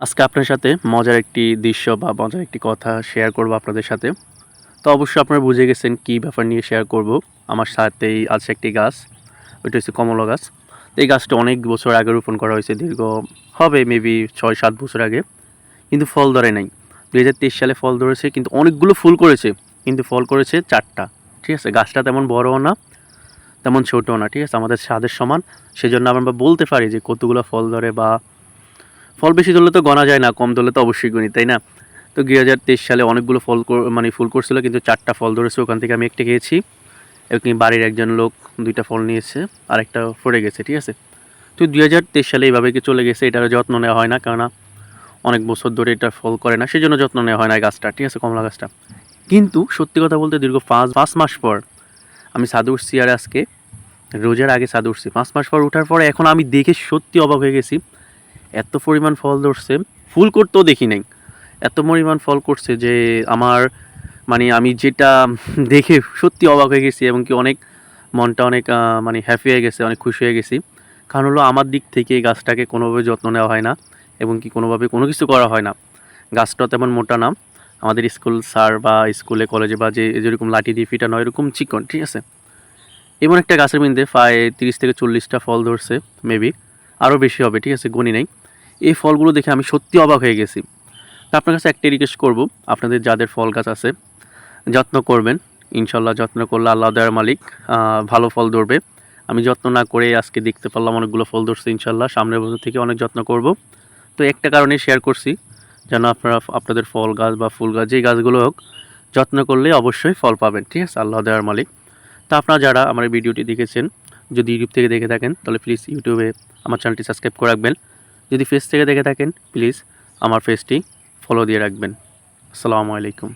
আজকে আপনার সাথে মজার একটি দৃশ্য বা মজার একটি কথা শেয়ার করব আপনাদের সাথে। তো অবশ্যই আপনারা বুঝে গেছেন কী ব্যাপার নিয়ে শেয়ার করব। আমার সাথেই আছে একটি গাছ, ওইটা হচ্ছে কমলা গাছ। এই গাছটা অনেক বছর আগে রোপণ করা হয়েছে, দীর্ঘ হবে মেবি ছয় সাত বছর আগে। কিন্তু ফল ধরে নাই। দু হাজার তেইশ সালে ফল ধরেছে, কিন্তু অনেকগুলো ফুল করেছে। কিন্তু ফল করেছে চারটা। ঠিক আছে, গাছটা তেমন বড়ও না, তেমন ছোটও না। ঠিক আছে, আমাদের স্বাদের সমান। সেজন্য আমরা বলতে পারি যে কতগুলো ফল ধরে বা ফল বেশি ধরলে তো গণা যায় না, কম ধরলে তো অবশ্যই গণি তাই না? তো দুই হাজার তেইশ সালে অনেকগুলো ফল মানে ফুল করছিল, কিন্তু চারটা ফল ধরেছে, ওখান থেকে আমি একটা খেয়েছি। এবং বাড়ির একজন লোক দুইটা ফল নিয়েছে আর একটা ফরে গেছে, ঠিক আছে? তো দুই হাজার তেইশ সালে এইভাবে কি চলে গেছে এটার যত্ন নেওয়া হয় না, কেননা অনেক বছর ধরে এটা ফল করে না সেই জন্য যত্ন নেওয়া হয় না গাছটা, ঠিক আছে, কমলা গাছটা। কিন্তু সত্যি কথা বলতে দীর্ঘ পাঁচ পাঁচ মাস পর আমি সাদু উঠছি আর আজকে, রোজার আগে সাদু উঠছি। পাঁচ মাস পর ওঠার পরে এখন আমি দেখে সত্যি অবাক হয়ে গেছি এত পরিমাণ ফল ধরছে, ফুল করতেও দেখি নাই। এত পরিমাণ ফল করছে যে আমার মানে আমি যেটা দেখে সত্যি অবাক হয়ে গেছি এবং কি অনেক মনটা অনেক মানে হ্যাপি হয়ে গেছে, অনেক খুশি হয়ে গেছি। কারণ হলো আমার দিক থেকে এই গাছটাকে কোনোভাবে যত্ন নেওয়া হয় না এবং কি কোনোভাবে কোনো কিছু করা হয় না। গাছটা তেমন মোটা না। আমাদের স্কুল স্যার বা স্কুলে, কলেজে বা যে যেরকম লাঠি দিয়ে ফিটানো এরকম চিকন, ঠিক আছে? এমন একটা গাছের মধ্যে প্রায় তিরিশ থেকে চল্লিশটা ফল ধরছে মেবি আরও বেশি হবে, ঠিক আছে? গণি নেই। এই ফলগুলো দেখে আমি সত্যি অবাক হয়ে গেছি। তা আপনার কাছে একটা রিকোয়েস্ট করব, আপনাদের যাদের ফল গাছ আছে, যত্ন করবেন, ইনশাল্লাহ যত্ন করলে আল্লাহ দেওয়ার মালিক ভালো ফল ধরবে। আমি যত্ন না করে আজকে দেখতে পারলাম অনেকগুলো ফল ধরছে ইনশাল্লাহ, সামনের বছর থেকে অনেক যত্ন করব। তো একটা কারণে শেয়ার করছি, যেন আপনারা আপনাদের ফল গাছ বা ফুল গাছ, যেই গাছগুলো হোক, যত্ন করলে অবশ্যই ফল পাবেন, ঠিক আছে? আল্লাহ দেওয়ার মালিক। তা আপনারা যারা আমার ভিডিওটি দেখেছেন, যদি ইউটিউব থেকে দেখে থাকেন, তাহলে প্লিজ ইউটিউবে আমার চ্যানেলটি সাবস্ক্রাইব করে রাখবেন। যদি ফেস থেকে দেখে থাকেন প্লিজ আমার ফেসটি ফলো দিয়ে রাখবেন। আসসালামু আলাইকুম।